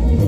Thank you.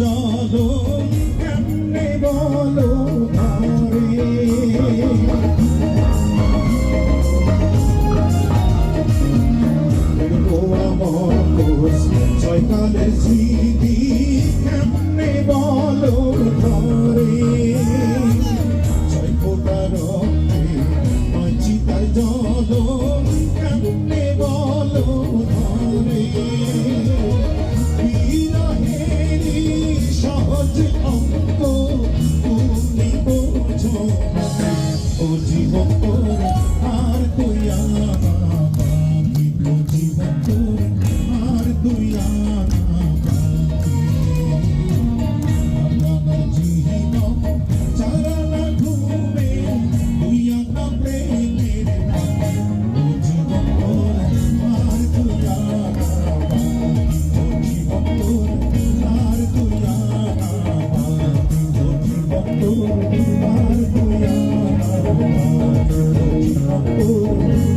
জল কেমনে বলো ছয়কালের স্মৃতি Oh,